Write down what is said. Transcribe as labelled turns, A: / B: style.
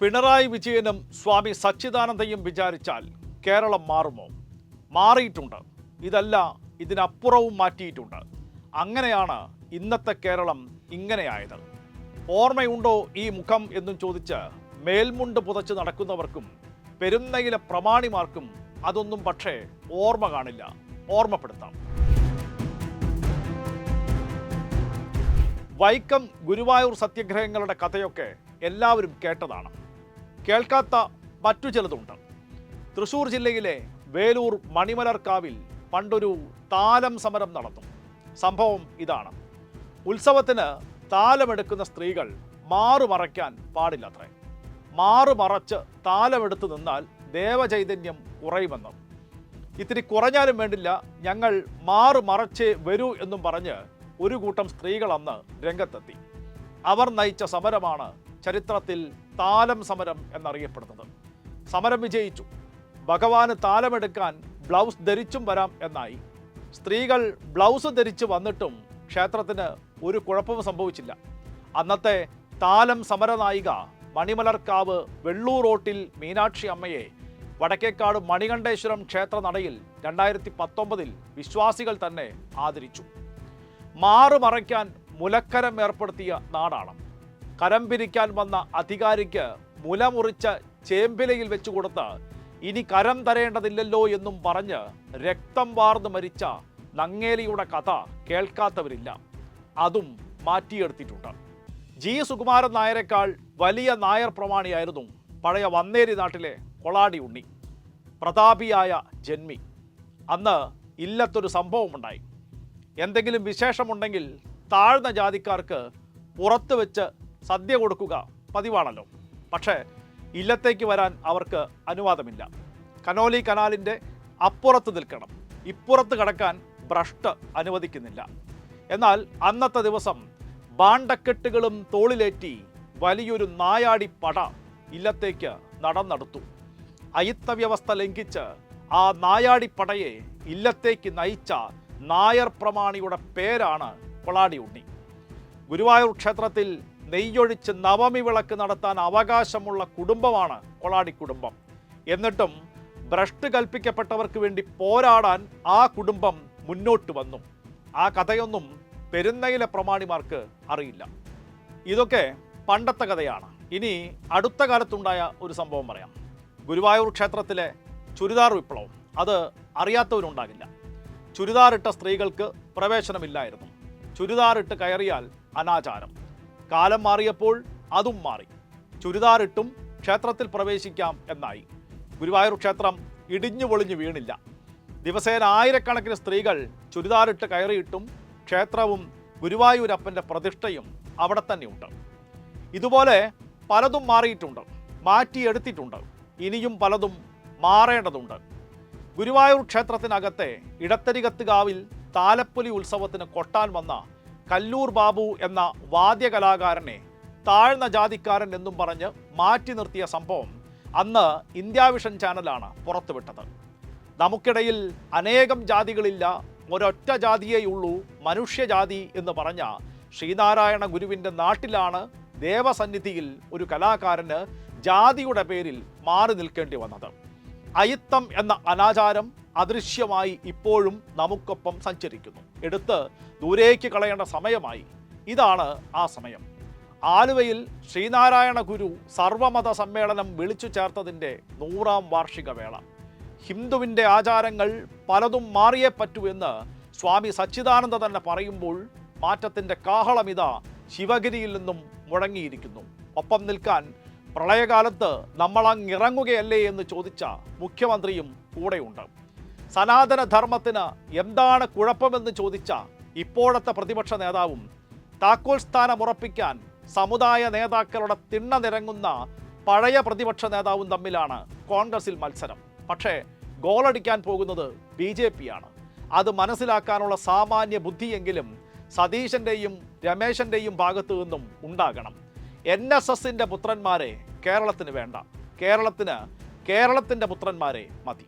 A: പിണറായി വിജയനും സ്വാമി സച്ചിദാനന്ദയും വിചാരിച്ചാൽ കേരളം മാറുമോ? മാറിയിട്ടുണ്ട്. ഇതല്ല ഇതിനപ്പുറവും മാറ്റിയിട്ടുണ്ട്. അങ്ങനെയാണ് ഇന്നത്തെ കേരളം ഇങ്ങനെയായത്. ഓർമ്മയുണ്ടോ ഈ മുഖം എന്നും ചോദിച്ച് മേൽമുണ്ട് പുതച്ച് നടക്കുന്നവർക്കും പെരുന്നയിലെ പ്രമാണിമാർക്കും അതൊന്നും പക്ഷേ ഓർമ്മ കാണില്ല. ഓർമ്മപ്പെടുത്താം. വൈക്കം ഗുരുവായൂർ സത്യഗ്രഹങ്ങളുടെ കഥയൊക്കെ എല്ലാവരും കേട്ടതാണ്. കേൾക്കാത്ത മറ്റു ചിലതുണ്ട്. തൃശൂർ ജില്ലയിലെ വേലൂർ മണിമലർക്കാവിൽ പണ്ടൊരു താലം സമരം നടന്നു. സംഭവം ഇതാണ്. ഉത്സവത്തിന് താലമെടുക്കുന്ന സ്ത്രീകൾ മാറുമറയ്ക്കാൻ പാടില്ലത്രേ. മാറുമറച്ച് താലമെടുത്ത് നിന്നാൽ ദേവചൈതന്യം കുറയുമെന്നും. ഇത്തിരി കുറഞ്ഞാലും വേണ്ടില്ല ഞങ്ങൾ മാറു മറച്ചേ വരൂ എന്നും പറഞ്ഞ് ഒരു കൂട്ടം സ്ത്രീകൾ അന്ന് രംഗത്തെത്തി. അവർ നയിച്ച സമരമാണ് ചരിത്രത്തിൽ താലം സമരം എന്നറിയപ്പെടുന്നത്. സമരം വിജയിച്ചു. ഭഗവാന് താലമെടുക്കാൻ ബ്ലൗസ് ധരിച്ചും വരാം എന്നായി. സ്ത്രീകൾ ബ്ലൗസ് ധരിച്ചു വന്നിട്ടും ക്ഷേത്രത്തിന് ഒരു കുഴപ്പവും സംഭവിച്ചില്ല. അന്നത്തെ താലം സമരനായിക മണിമലർക്കാവ് വെള്ളൂർ റോട്ടിൽ മീനാക്ഷി അമ്മയെ വടക്കേക്കാട് മണികണ്ഠേശ്വരം ക്ഷേത്ര നടയിൽ രണ്ടായിരത്തി പത്തൊമ്പതിൽ വിശ്വാസികൾ തന്നെ ആദരിച്ചു. മാറുമറയ്ക്കാൻ മുലക്കരം ഏർപ്പെടുത്തിയ നാടാണ്. കരം പിരിക്കാൻ വന്ന അധികാരിക്ക് മുലമുറിച്ച് ചേമ്പിലയിൽ വെച്ചു കൊടുത്ത് ഇനി കരം തരേണ്ടതില്ലല്ലോ എന്നും പറഞ്ഞ് രക്തം വാർന്നു മരിച്ച നങ്ങേലിയുടെ കഥ കേൾക്കാത്തവരില്ല. അതും മാറ്റിയെടുത്തിട്ടുണ്ട്. ജി. സുകുമാരൻ നായരെക്കാൾ വലിയ നായർ പ്രമാണിയായിരുന്നു പഴയ വന്നേരി നാട്ടിലെ കൊളാടി ഉണ്ണി. പ്രതാപിയായ ജന്മി. അന്ന് ഇല്ലത്തൊരു സംഭവമുണ്ടായി. എന്തെങ്കിലും വിശേഷമുണ്ടെങ്കിൽ താഴ്ന്ന ജാതിക്കാർക്ക് പുറത്തു വെച്ച് സദ്യ കൊടുക്കുക പതിവാണല്ലോ. പക്ഷേ ഇല്ലത്തേക്ക് വരാൻ അവർക്ക് അനുവാദമില്ല. കനോലി കനാലിന്റെ അപ്പുറത്ത് നിൽക്കണം. ഇപ്പുറത്ത് കടക്കാൻ ഭ്രഷ്ട് അനുവദിക്കുന്നില്ല. എന്നാൽ അന്നത്തെ ദിവസം ബാണ്ടക്കെട്ടുകളും തോളിലേറ്റി വലിയൊരു നായാടി പട ഇല്ലത്തേക്ക് നടന്നെടുത്തു. അയിത്ത വ്യവസ്ഥ ലംഘിച്ച് ആ നായാടി പടയെ ഇല്ലത്തേക്ക് നയിച്ച നായർ പ്രമാണിയുടെ പേരാണ് കൊളാടി ഉണ്ണി. ഗുരുവായൂർ ക്ഷേത്രത്തിൽ നെയ്യൊഴിച്ച് നവമി വിളക്ക് നടത്താൻ അവകാശമുള്ള കുടുംബമാണ് കൊളാടി കുടുംബം. എന്നിട്ടും ഭ്രഷ്ട് കൽപ്പിക്കപ്പെട്ടവർക്ക് വേണ്ടി പോരാടാൻ ആ കുടുംബം മുന്നോട്ട് വന്നു. ആ കഥയൊന്നും പെരുന്നയിലെ പ്രമാണിമാർക്ക് അറിയില്ല. ഇതൊക്കെ പണ്ടത്തെ കഥയാണ്. ഇനി അടുത്ത കാലത്തുണ്ടായ ഒരു സംഭവം പറയാം. ഗുരുവായൂർ ക്ഷേത്രത്തിലെ ചുരിദാർ വിപ്ലവം. അത് അറിയാത്തവരുണ്ടാകില്ല. ചുരിദാറിട്ട സ്ത്രീകൾക്ക് പ്രവേശനമില്ലായിരുന്നു. ചുരിദാറിട്ട് കയറിയാൽ അനാചാരം. കാലം മാറിയപ്പോൾ അതും മാറി. ചുരിദാറിട്ടും ക്ഷേത്രത്തിൽ പ്രവേശിക്കാം എന്നായി. ഗുരുവായൂർ ക്ഷേത്രം ഇടിഞ്ഞു പൊളിഞ്ഞു വീണില്ല. ദിവസേന ആയിരക്കണക്കിന് സ്ത്രീകൾ ചുരിദാറിട്ട് കയറിയിട്ടും ക്ഷേത്രവും ഗുരുവായൂരപ്പന്റെ പ്രതിഷ്ഠയും അവിടെ തന്നെയുണ്ട്. ഇതുപോലെ പലതും മാറിയിട്ടുണ്ട് മാറ്റിയെടുത്തിട്ടുണ്ട്. ഇനിയും പലതും മാറേണ്ടതുണ്ട്. ഗുരുവായൂർ ക്ഷേത്രത്തിനകത്തെ ഇടത്തരികത്തുകാവിൽ താലപ്പൊലി ഉത്സവത്തിന് കൊട്ടാൻ വന്ന കല്ലൂർ ബാബു എന്ന വാദ്യകലാകാരനെ താഴ്ന്ന ജാതിക്കാരൻ എന്നും പറഞ്ഞ് മാറ്റി നിർത്തിയ സംഭവം അന്ന് ഇന്ത്യാവിഷൻ ചാനലാണ് പുറത്തുവിട്ടത്. നമുക്കിടയിൽ അനേകം ജാതികളില്ല ഒരൊറ്റ ജാതിയേയുള്ളൂ മനുഷ്യജാതി എന്ന് പറഞ്ഞ ശ്രീനാരായണ ഗുരുവിന്റെ നാട്ടിലാണ് ദേവസന്നിധിയിൽ ഒരു കലാകാരന് ജാതിയുടെ പേരിൽ മാറി നിൽക്കേണ്ടി വന്നത്. അയിത്തം എന്ന അനാചാരം അദൃശ്യമായി ഇപ്പോഴും നമുക്കൊപ്പം സഞ്ചരിക്കുന്നു. എടുത്ത് ദൂരേക്ക് കളയേണ്ട സമയമായി. ഇതാണ് ആ സമയം. ആലുവയിൽ ശ്രീനാരായണ ഗുരു സർവമത സമ്മേളനം വിളിച്ചു ചേർത്തതിന്റെ നൂറാം വാർഷിക വേള. ഹിന്ദുവിന്റെ ആചാരങ്ങൾ പലതും മാറിയേ പറ്റൂ എന്ന് സ്വാമി സച്ചിദാനന്ദ തന്നെ പറയുമ്പോൾ മാറ്റത്തിന്റെ കാഹളമിത ശിവഗിരിയിൽ നിന്നും മുഴങ്ങിയിരിക്കുന്നു. ഒപ്പം നിൽക്കാൻ പ്രളയകാലത്ത് നമ്മളങ്ങിറങ്ങുകയല്ലേ എന്ന് ചോദിച്ച മുഖ്യമന്ത്രിയും കൂടെയുണ്ട്. സനാതന ധർമ്മത്തിന് എന്താണ് കുഴപ്പമെന്ന് ചോദിച്ച ഇപ്പോഴത്തെ പ്രതിപക്ഷ നേതാവും താക്കോൽ സ്ഥാനം ഉറപ്പിക്കാൻ സമുദായ നേതാക്കളുടെ തിണ്ണ നിരങ്ങുന്ന പഴയ പ്രതിപക്ഷ നേതാവും തമ്മിലാണ് കോൺഗ്രസിൽ മത്സരം. പക്ഷേ ഗോളടിക്കാൻ പോകുന്നത് ബി ജെ പിയാണ്. അത് മനസ്സിലാക്കാനുള്ള സാമാന്യ ബുദ്ധിയെങ്കിലും സതീശന്റെയും രമേശന്റെയും ഭാഗത്തു നിന്നും ഉണ്ടാകണം. എൻ എസ് എസിന്റെ പുത്രന്മാരെ കേരളത്തിന് വേണ്ട. കേരളത്തിന് കേരളത്തിന്റെ പുത്രന്മാരെ മതി.